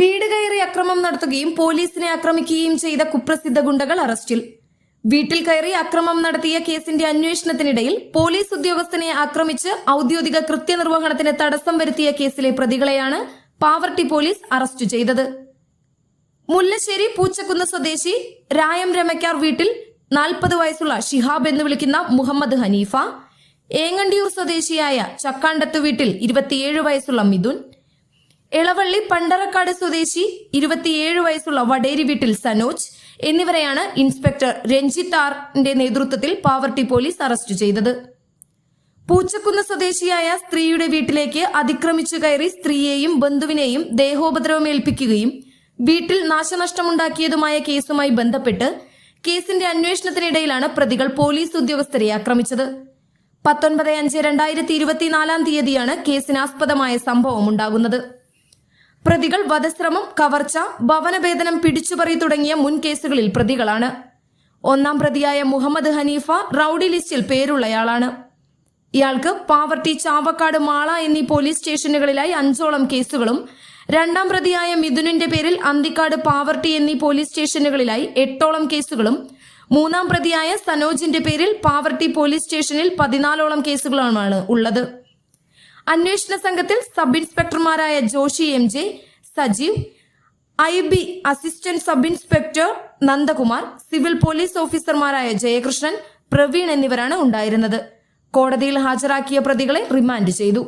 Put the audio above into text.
വീട് കയറി അക്രമം നടത്തുകയും പോലീസിനെ ആക്രമിക്കുകയും ചെയ്ത കുപ്രസിദ്ധ ഗുണ്ടകൾ അറസ്റ്റിൽ. വീട്ടിൽ കയറി അക്രമം നടത്തിയ കേസിന്റെ അന്വേഷണത്തിനിടയിൽ പോലീസ് ഉദ്യോഗസ്ഥനെ ആക്രമിച്ച് ഔദ്യോഗിക കൃത്യനിർവഹണത്തിന് തടസ്സം വരുത്തിയ കേസിലെ പ്രതികളെയാണ് പാവർട്ടി പോലീസ് അറസ്റ്റ് ചെയ്തത്. മുല്ലശ്ശേരി പൂച്ചക്കുന്ന് സ്വദേശി രായം രമയ്ക്കാർ വീട്ടിൽ നാൽപ്പത് വയസ്സുള്ള ഷിഹാബ് എന്ന് വിളിക്കുന്ന മുഹമ്മദ് ഹനീഫ ഏങ്ങണ്ടിയൂർ സ്വദേശിയായ ചക്കാണ്ടത്ത് വീട്ടിൽ ഇരുപത്തിയേഴ് വയസ്സുള്ള മിഥുൻ ഇളവള്ളി പണ്ടറക്കാട് സ്വദേശി ഇരുപത്തിയേഴ് വയസ്സുള്ള വടേരി വീട്ടിൽ സനോജ് എന്നിവരെയാണ് ഇൻസ്പെക്ടർ രഞ്ജിത് ആറിന്റെ നേതൃത്വത്തിൽ പാവർട്ടി പോലീസ് അറസ്റ്റ് ചെയ്തത്. പൂച്ചക്കുന്ന് സ്വദേശിയായ സ്ത്രീയുടെ വീട്ടിലേക്ക് അതിക്രമിച്ചു കയറി സ്ത്രീയെയും ബന്ധുവിനെയും ദേഹോപദ്രവം ഏൽപ്പിക്കുകയും വീട്ടിൽ നാശനഷ്ടമുണ്ടാക്കിയതുമായ കേസുമായി ബന്ധപ്പെട്ട് കേസിന്റെ അന്വേഷണത്തിനിടയിലാണ് പ്രതികൾ പോലീസ് ഉദ്യോഗസ്ഥരെ ആക്രമിച്ചത്. പത്തൊൻപത് അഞ്ച് രണ്ടായിരത്തി ഇരുപത്തിനാലാം തീയതിയാണ് കേസിനാസ്പദമായ സംഭവം ഉണ്ടാകുന്നത് പ്രതികൾ വധശ്രമം കവർച്ച ഭവനഭേദനം പിടിച്ചുപറി തുടങ്ങിയ മുൻ കേസുകളിൽ പ്രതികളാണ്. ഒന്നാം പ്രതിയായ മുഹമ്മദ് ഹനീഫ റൌഡി ലിസ്റ്റിൽ പേരുള്ളയാളാണ്. ഇയാൾക്ക് പാവർട്ടി ചാവക്കാട് മാള എന്നീ പോലീസ് സ്റ്റേഷനുകളിലായി അഞ്ചോളം കേസുകളും രണ്ടാം പ്രതിയായ മിഥുനിന്റെ പേരിൽ അന്തിക്കാട് പാവർട്ടി എന്നീ പോലീസ് സ്റ്റേഷനുകളിലായി എട്ടോളം കേസുകളും മൂന്നാം പ്രതിയായ സനോജിന്റെ പേരിൽ പാവർട്ടി പോലീസ് സ്റ്റേഷനിൽ പതിനാലോളം കേസുകളുമാണ് ഉള്ളത്. അന്വേഷണ സംഘത്തിൽ sub ഇൻസ്പെക്ടർമാരായ Joshi M J Sajeev I B assistant sub inspector Nandakumar civil police ഓഫീസർമാരായ ജയകൃഷ്ണൻ പ്രവീൺ എന്നിവരാണ് ഉണ്ടായിരുന്നത്. കോടതിയിൽ ഹാജരാക്കിയ പ്രതികളെ റിമാൻഡ് ചെയ്തു.